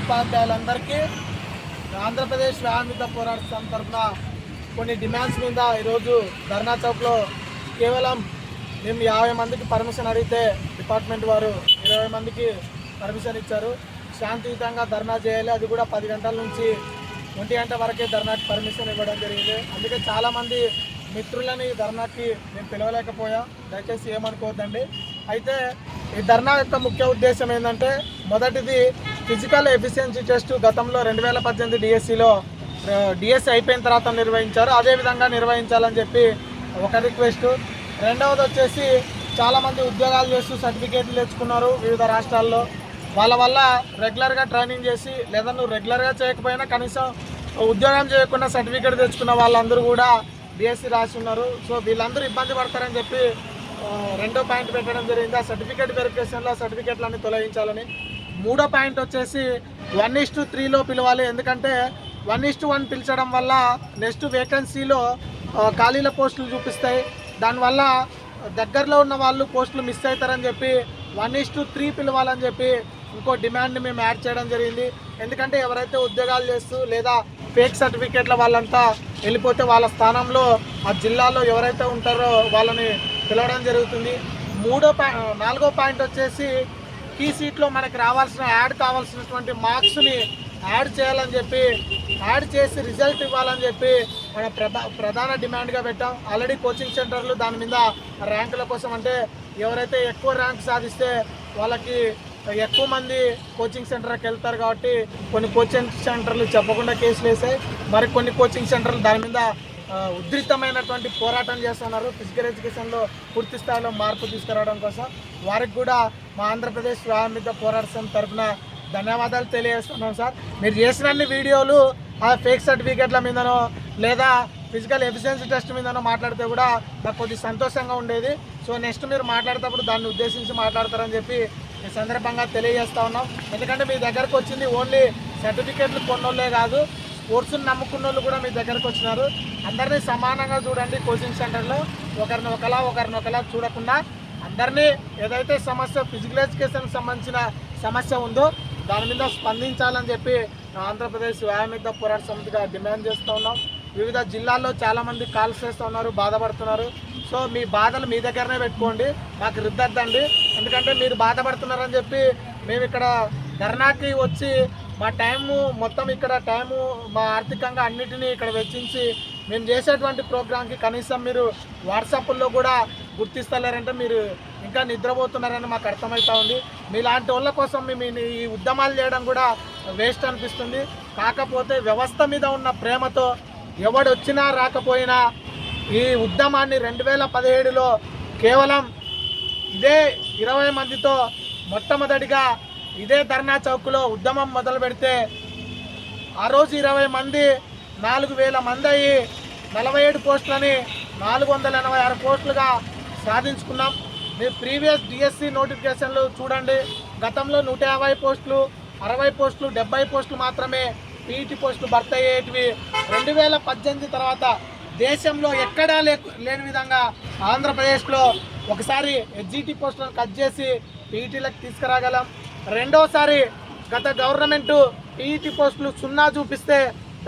ఉపాధ్యాయులందరికీ ఆంధ్రప్రదేశ్ వ్యాయామిత పోరాట సంఘం తరఫున కొన్ని డిమాండ్స్ మీద ఈరోజు ధర్నా చౌక్లో కేవలం మేము యాభై మందికి పర్మిషన్ అడిగితే డిపార్ట్మెంట్ వారు ఇరవై మందికి పర్మిషన్ ఇచ్చారు. శాంతియుతంగా ధర్నా చేయాలి. అది కూడా పది గంటల నుంచి ఒంటి గంట వరకే ధర్నాకి పర్మిషన్ ఇవ్వడం జరిగింది. అందుకే చాలామంది మిత్రులని ఈ ధర్నాకి మేము పిలవలేకపోయాం. దయచేసి ఏమనుకోవద్దండి. అయితే ఈ ధర్నా యొక్క ముఖ్య ఉద్దేశం ఏంటంటే మొదటిది ఫిజికల్ ఎఫిషియన్సీ టెస్ట్ గతంలో రెండు వేల పద్దెనిమిది డిఎస్సిలో డిఎస్సి అయిపోయిన తర్వాత నిర్వహించారు. అదేవిధంగా నిర్వహించాలని చెప్పి ఒక రిక్వెస్ట్. రెండవది వచ్చేసి చాలామంది ఉద్యోగాలు చేస్తూ సర్టిఫికేట్లు తెచ్చుకున్నారు వివిధ రాష్ట్రాల్లో. వాళ్ళ వల్ల రెగ్యులర్గా ట్రైనింగ్ చేసి లేదా నువ్వు రెగ్యులర్గా చేయకపోయినా కనీసం ఉద్యోగం చేయకుండా సర్టిఫికేట్ తెచ్చుకున్న వాళ్ళందరూ కూడా డిఎస్సి రాసి ఉన్నారు. సో వీళ్ళందరూ ఇబ్బంది పడతారని చెప్పి రెండో పాయింట్ పెట్టడం జరిగింది. ఆ సర్టిఫికేట్ వెరిఫికేషన్లో సర్టిఫికేట్లన్నీ తొలగించాలని మూడో పాయింట్ వచ్చేసి వన్ ఇస్ టు త్రీలో పిలవాలి. ఎందుకంటే వన్ ఇస్ టు వన్ పిలిచడం వల్ల నెక్స్ట్ వేకెన్సీలో ఖాళీల పోస్టులు చూపిస్తాయి. దానివల్ల దగ్గరలో ఉన్న వాళ్ళు పోస్టులు మిస్ అవుతారని చెప్పి వన్ ఇస్ టు త్రీ పిలవాలని చెప్పి ఇంకో డిమాండ్ని మేము యాడ్ చేయడం జరిగింది. ఎందుకంటే ఎవరైతే ఉద్యోగాలు చేస్తూ లేదా ఫేక్ సర్టిఫికేట్ల వాళ్ళంతా వెళ్ళిపోతే వాళ్ళ స్థానంలో ఆ జిల్లాలో ఎవరైతే ఉంటారో వాళ్ళని పిలవడం జరుగుతుంది. మూడో పా నాలుగో పాయింట్ వచ్చేసి ఈ సీట్లో మనకు రావాల్సిన యాడ్ కావాల్సినటువంటి మార్క్స్ని యాడ్ చేయాలని చెప్పి యాడ్ చేసి రిజల్ట్ ఇవ్వాలని చెప్పి మన ప్రధా ప్రధాన డిమాండ్గా పెట్టాం. ఆల్రెడీ కోచింగ్ సెంటర్లు దాని మీద ర్యాంకుల కోసం అంటే ఎవరైతే ఎక్కువ ర్యాంక్ సాధిస్తే వాళ్ళకి ఎక్కువ మంది కోచింగ్ సెంటర్కి వెళ్తారు కాబట్టి కొన్ని కోచింగ్ సెంటర్లు చెప్పకుండా కేసులు వేసాయి మరి కొన్ని కోచింగ్ సెంటర్లు దాని మీద ఉధృతమైనటువంటి పోరాటం చేస్తున్నారు. ఫిజికల్ ఎడ్యుకేషన్లో పూర్తి స్థాయిలో మార్పు తీసుకురావడం కోసం. వారికి కూడా మా ఆంధ్రప్రదేశ్ వ్యాయామిత పోరాట సంఘం తరఫున ధన్యవాదాలు తెలియజేస్తున్నాం సార్. మీరు చేసిన అన్ని వీడియోలు ఆ ఫేక్ సర్టిఫికేట్ల మీదనో లేదా ఫిజికల్ ఎఫిషియన్సీ టెస్ట్ మీదనో మాట్లాడితే కూడా నాకు కొద్దిగా సంతోషంగా ఉండేది. సో నెక్స్ట్ మీరు మాట్లాడేటప్పుడు దాన్ని ఉద్దేశించి మాట్లాడతారని చెప్పి ఈ సందర్భంగా తెలియజేస్తా ఉన్నాం. ఎందుకంటే మీ దగ్గరకు వచ్చింది ఓన్లీ సర్టిఫికేట్లు కొన్నోళ్ళే కాదు. కోర్సును నమ్ముకున్న వాళ్ళు కూడా మీ దగ్గరకు వచ్చినారు. అందరినీ సమానంగా చూడండి కోచింగ్ సెంటర్లో. ఒకరిని ఒకలా ఒకరిని ఒకలా చూడకుండా అందరినీ ఏదైతే సమస్య ఫిజికల్ ఎడ్యుకేషన్కి సంబంధించిన సమస్య ఉందో దాని మీద స్పందించాలని చెప్పి ఆంధ్రప్రదేశ్ వ్యాయామిత పోరాట సమితిగా డిమాండ్ చేస్తూ ఉన్నాం. వివిధ జిల్లాల్లో చాలామంది కాల్స్ చేస్తూ ఉన్నారు బాధపడుతున్నారు. సో మీ బాధలు మీ దగ్గరనే పెట్టుకోండి. మాకు రుద్దద్దండి. ఎందుకంటే మీరు బాధపడుతున్నారని చెప్పి మేము ఇక్కడ ధర్నాకి వచ్చి మా టైము మొత్తం ఇక్కడ టైము మా ఆర్థికంగా అన్నిటినీ ఇక్కడ వెచ్చించి మేము చేసేటువంటి ప్రోగ్రాంకి కనీసం మీరు వాట్సాప్లో కూడా గుర్తిస్తలేరంటే మీరు ఇంకా నిద్రపోతున్నారని మాకు అర్థమవుతా ఉంది. మీలాంటి వాళ్ళ కోసం మేము ఈ- ఈ ఉద్యమాలు చేయడం కూడా వేస్ట్ అనిపిస్తుంది. కాకపోతే వ్యవస్థ మీద ఉన్న ప్రేమతో ఎవడు వచ్చినా రాకపోయినా ఈ ఉద్యమాన్ని రెండు వేల పదిహేడులో కేవలం ఇదే ఇరవై మందితో మొట్టమొదటిగా ఇదే ధర్నా చౌక్లో ఉద్యమం మొదలు పెడితే ఆ రోజు ఇరవై మంది నాలుగు వేల మంది అయ్యి నలభై ఏడు పోస్టులని నాలుగు వందల ఎనభై ఆరు పోస్టులుగా సాధించుకున్నాం. మీ ప్రీవియస్ డిఎస్సి నోటిఫికేషన్లు చూడండి. గతంలో నూట యాభై పోస్టులు అరవై పోస్టులు డెబ్బై పోస్టులు మాత్రమే పీఈటీ పోస్టులు భర్తీ అయ్యేటివి రెండు వేల పద్దెనిమిది తర్వాత దేశంలో ఎక్కడా లే లేని విధంగా ఆంధ్రప్రదేశ్లో ఒకసారి హెచ్జిటి పోస్టులను కట్ చేసి పీఈటీలకు తీసుకురాగలం. రెండోసారి గత గవర్నమెంట్ టీఈటీ పోస్టులు సున్నా చూపిస్తే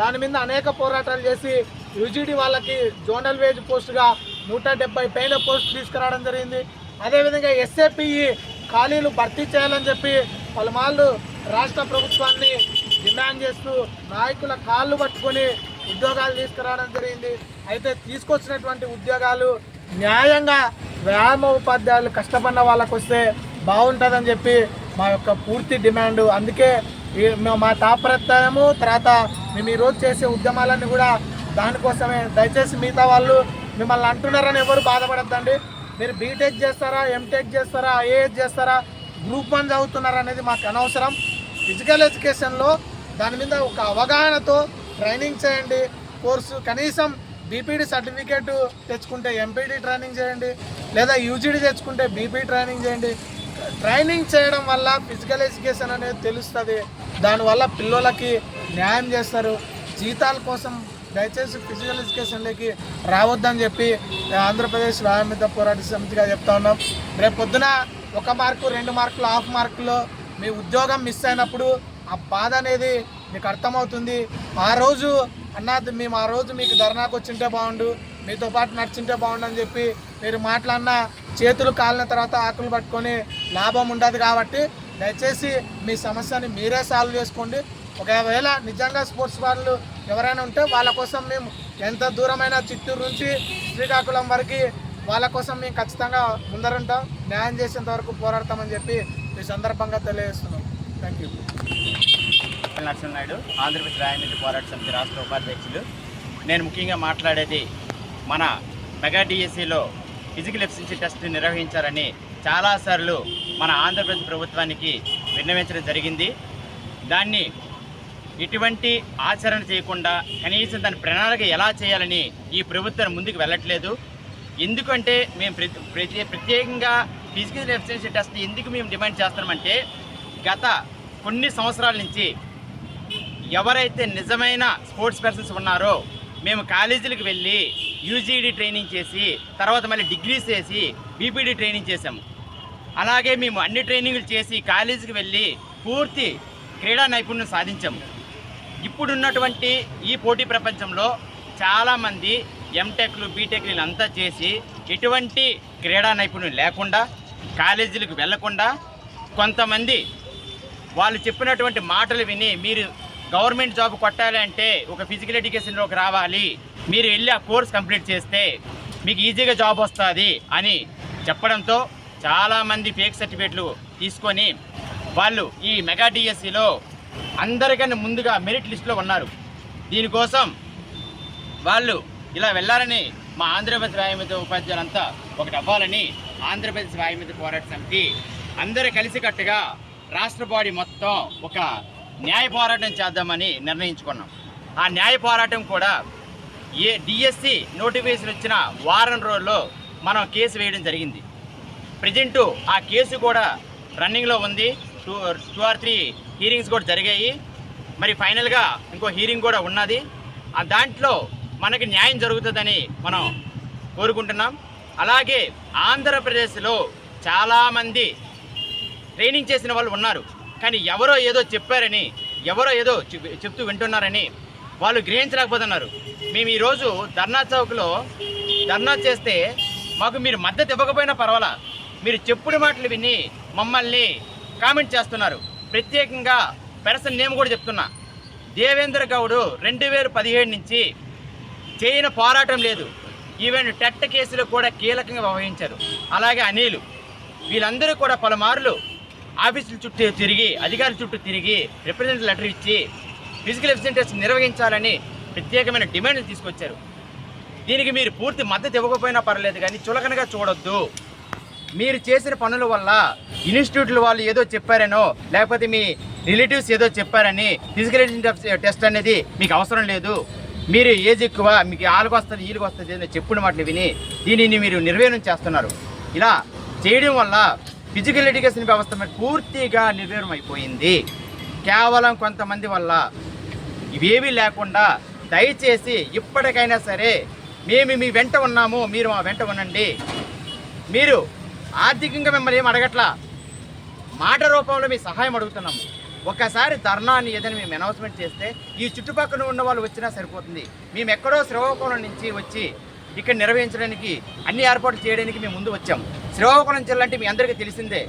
దాని మీద అనేక పోరాటాలు చేసి యూజీడీ వాళ్ళకి జోనల్ వేజ్ పోస్టుగా నూట డెబ్బై పైన పోస్ట్ తీసుకురావడం జరిగింది. అదేవిధంగా ఎస్ఏపిఈ ఖాళీలు భర్తీ చేయాలని చెప్పి పలుమార్లు రాష్ట్ర ప్రభుత్వాన్ని డిమాండ్ చేస్తూ నాయకుల కాళ్ళు పట్టుకొని ఉద్యోగాలు తీసుకురావడం జరిగింది. అయితే తీసుకొచ్చినటువంటి ఉద్యోగాలు న్యాయంగా వ్యాయామ ఉపాధ్యాయులు కష్టపడిన వాళ్ళకు వస్తే బాగుంటుందని చెప్పి మా యొక్క పూర్తి డిమాండ్. అందుకే మా తాపరత్నము తర్వాత మేము ఈరోజు చేసే ఉద్యమాలన్నీ కూడా దానికోసమే. దయచేసి మిగతా వాళ్ళు మిమ్మల్ని అంటున్నారని ఎవరు బాధపడద్దండి. మీరు బీటెక్ చేస్తారా ఎంటెక్ చేస్తారా ఐఏఎస్ చేస్తారా గ్రూప్ వన్ చదువుతున్నారా అనేది మాకు అనవసరం. ఫిజికల్ ఎడ్యుకేషన్లో దాని మీద ఒక అవగాహనతో ట్రైనింగ్ చేయండి. కోర్సు కనీసం బీపీడీ సర్టిఫికేట్ తెచ్చుకుంటే ఎంపీడీ ట్రైనింగ్ చేయండి. లేదా యూజీడీ తెచ్చుకుంటే బీపీ ట్రైనింగ్ చేయండి. ట్రైనింగ్ చేయడం వల్ల ఫిజికల్ ఎడ్యుకేషన్ అనేది తెలుస్తుంది. దానివల్ల పిల్లలకి న్యాయం చేస్తారు. జీతాల కోసం దయచేసి ఫిజికల్ ఎడ్యుకేషన్లోకి రావద్దని చెప్పి ఆంధ్రప్రదేశ్ వ్యాయామిత పోరాట సమితిగా చెప్తా ఉన్నాం. రేపు పొద్దున ఒక మార్కు రెండు మార్కులు హాఫ్ మార్కులో మీ ఉద్యోగం మిస్ అయినప్పుడు ఆ బాధ అనేది మీకు అర్థమవుతుంది. ఆ రోజు అన్నది మేము ఆ రోజు మీకు ధర్నాకు వచ్చింటే బాగుండు. మీతో పాటు నడిచింటే బాగుండని అని చెప్పి మీరు మాట్లాడిన చేతులు కాలిన తర్వాత ఆకులు పట్టుకొని లాభం ఉండదు కాబట్టి దయచేసి మీ సమస్యని మీరే సాల్వ్ చేసుకోండి. ఒకవేళ నిజంగా స్పోర్ట్స్ వాళ్ళు ఎవరైనా ఉంటే వాళ్ళ కోసం మేము ఎంత దూరమైన చిత్తూరు నుంచి శ్రీకాకుళం వరకు వాళ్ళ కోసం మేము ఖచ్చితంగా ముందరుంటాం. న్యాయం చేసేంత వరకు పోరాడతామని చెప్పి ఈ సందర్భంగా తెలియజేస్తున్నాం. థ్యాంక్ యూ నరసింహనాయుడు ఆంధ్రప్రదేశ్ రాయమితి పోరాట సమితి రాష్ట్ర ఉపాధ్యక్షులు. నేను ముఖ్యంగా మాట్లాడేది మన మెగా డిఎస్సిలో ఫిజికల్ ఎఫిషియన్సీ టెస్ట్ నిర్వహించాలని చాలాసార్లు మన ఆంధ్రప్రదేశ్ ప్రభుత్వానికి విన్నవించడం జరిగింది. దాన్ని ఎటువంటి ఆచరణ చేయకుండా కనీసం దాని ప్రణాళిక ఎలా చేయాలని ఈ ప్రభుత్వం ముందుకు వెళ్ళట్లేదు. ఎందుకంటే మేము ప్రతి ప్రతి ప్రత్యేకంగా ఫిజికల్ ఎఫిషియన్సీ టెస్ట్ ఎందుకు మేము డిమాండ్ చేస్తున్నామంటే గత కొన్ని సంవత్సరాల నుంచి ఎవరైతే నిజమైన స్పోర్ట్స్ పర్సన్స్ ఉన్నారో మేము కాలేజీలకు వెళ్ళి యూజీడీ ట్రైనింగ్ చేసి తర్వాత మళ్ళీ డిగ్రీస్ చేసి బీపీడీ ట్రైనింగ్ చేసాము అలాగే మేము అన్ని ట్రైనింగ్లు చేసి కాలేజీకి వెళ్ళి పూర్తి క్రీడా నైపుణ్యం సాధించాము ఇప్పుడున్నటువంటి ఈ పోటీ ప్రపంచంలో చాలామంది ఎంటెక్లు బీటెక్లు అంతా చేసి ఎటువంటి క్రీడా నైపుణ్యం లేకుండా కాలేజీలకు వెళ్ళకుండా కొంతమంది వాళ్ళు చెప్పినటువంటి మాటలు విని మీరు గవర్నమెంట్ జాబ్ కొట్టాలి అంటే ఒక ఫిజికల్ ఎడ్యుకేషన్లోకి రావాలి. మీరు వెళ్ళి ఆ కోర్స్ కంప్లీట్ చేస్తే మీకు ఈజీగా జాబ్ వస్తుంది అని చెప్పడంతో చాలామంది ఫేక్ సర్టిఫికేట్లు తీసుకొని వాళ్ళు ఈ మెగా డిఎస్సిలో అందరికన్నా ముందుగా మెరిట్ లిస్టులో ఉన్నారు. దీనికోసం వాళ్ళు ఇలా వెళ్ళాలని మా ఆంధ్రప్రదేశ్ వ్యాయామిత ఉపాధ్యాయులంతా ఒకటి అవ్వాలని ఆంధ్రప్రదేశ్ వ్యాయామిత పోరాట సమితి అందరూ కలిసికట్టుగా రాష్ట్ర బాడీ మొత్తం ఒక న్యాయ పోరాటం చేద్దామని నిర్ణయించుకున్నాం. ఆ న్యాయ పోరాటం కూడా ఏ డిఎస్సి నోటిఫికేషన్ వచ్చిన వారం రోజుల్లో మనం కేసు వేయడం జరిగింది. ప్రజెంటు ఆ కేసు కూడా రన్నింగ్లో ఉంది. Two two or three hearings కూడా జరిగాయి. మరి ఫైనల్గా ఇంకో హీరింగ్ కూడా ఉన్నది. ఆ దాంట్లో మనకి న్యాయం జరుగుతుందని మనం కోరుకుంటున్నాం. అలాగే ఆంధ్రప్రదేశ్లో చాలామంది ట్రైనింగ్ చేసిన వాళ్ళు ఉన్నారు. కానీ ఎవరో ఏదో చెప్పారని ఎవరో ఏదో చెప్- చెప్తూ వింటున్నారని వాళ్ళు గ్రహించలేకపోతున్నారు. మేము ఈరోజు ధర్నా చౌక్లో ధర్నా చేస్తే మాకు మీరు మద్దతు ఇవ్వకపోయినా పర్వాలా? మీరు చెప్పుడు మాటలు విని మమ్మల్ని కామెంట్ చేస్తున్నారు. ప్రత్యేకంగా పెరసన్ నేమ్ కూడా చెప్తున్నా. దేవేంద్ర గౌడ్ రెండు వేల పదిహేడు నుంచి చేయని పోరాటం లేదు. ఈవెన్ టెట్ కేసులో కూడా కీలకంగా వ్యవహరించారు. అలాగే అనిల్ వీళ్ళందరూ కూడా పలుమార్లు ఆఫీసుల చుట్టూ తిరిగి అధికారుల చుట్టూ తిరిగి రిప్రజెంట్ లెటర్ ఇచ్చి ఫిజికల్ ఎఫిషియన్ టెస్ట్ నిర్వహించాలని ప్రత్యేకమైన డిమాండ్లు తీసుకొచ్చారు. దీనికి మీరు పూర్తి మద్దతు ఇవ్వకపోయినా పర్లేదు కానీ చులకనగా చూడొద్దు. మీరు చేసిన పనుల వల్ల ఇన్స్టిట్యూట్ల వాళ్ళు ఏదో చెప్పారనో లేకపోతే మీ రిలేటివ్స్ ఏదో చెప్పారని ఫిజికల్ టెస్ట్ అనేది మీకు అవసరం లేదు. మీరు ఏజ్ ఎక్కువ మీకు ఆలకు వస్తుంది వీళ్ళకి వస్తుంది అని చెప్పిన మాటలు విని దీనిని మీరు నిర్వీర్యం చేస్తున్నారు. ఇలా చేయడం వల్ల ఫిజికల్ ఎడ్యుకేషన్ వ్యవస్థ పూర్తిగా నిర్వీర్యం అయిపోయింది కేవలం కొంతమంది వల్ల ఇవేమీ లేకుండా దయచేసి ఇప్పటికైనా సరే మేము మీ వెంట ఉన్నాము మీరు మా వెంట ఉండండి. మీరు ఆర్థికంగా మిమ్మల్ని ఏం అడగట్లా? మాట రూపంలో మీ సహాయం అడుగుతున్నాము ఒకసారి ధర్నాన్ని ఏదైనా మేము అనౌన్స్మెంట్ చేస్తే ఈ చుట్టుపక్కల ఉన్న వాళ్ళు వచ్చినా సరిపోతుంది. మేము ఎక్కడో శ్రీకాకుళం నుంచి వచ్చి ఇక్కడ నిర్వహించడానికి అన్ని ఏర్పాట్లు చేయడానికి మేము ముందు వచ్చాము శ్రీకాకుళం జిల్లా అంటే మీ అందరికీ తెలిసిందే.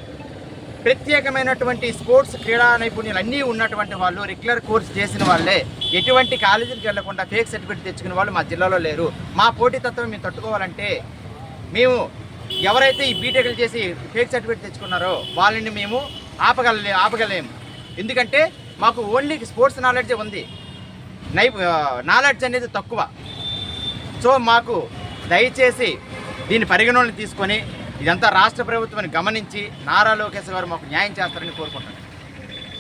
ప్రత్యేకమైనటువంటి స్పోర్ట్స్ క్రీడా నైపుణ్యాలు అన్నీ ఉన్నటువంటి వాళ్ళు రెగ్యులర్ కోర్స్ చేసిన వాళ్ళే. ఎటువంటి కాలేజీకి వెళ్ళకుండా ఫేక్ సర్టిఫికేట్ తెచ్చుకునే వాళ్ళు మా జిల్లాలో లేరు. మా పోటీతత్వం మేము తట్టుకోవాలంటే మేము ఎవరైతే ఈ బీటెక్లు చేసి ఫేక్ సర్టిఫికేట్ తెచ్చుకున్నారో వాళ్ళని మేము ఆపగల ఆపగలేము ఎందుకంటే మాకు ఓన్లీ స్పోర్ట్స్ నాలెడ్జే ఉంది. నై నాలెడ్జ్ అనేది తక్కువ. సో మాకు దయచేసి దీని పరిగణనలు తీసుకొని ఇదంతా రాష్ట్ర ప్రభుత్వాన్ని గమనించి నారా లోకేష్ గారు మాకు న్యాయం చేస్తారని కోరుకుంటున్నాను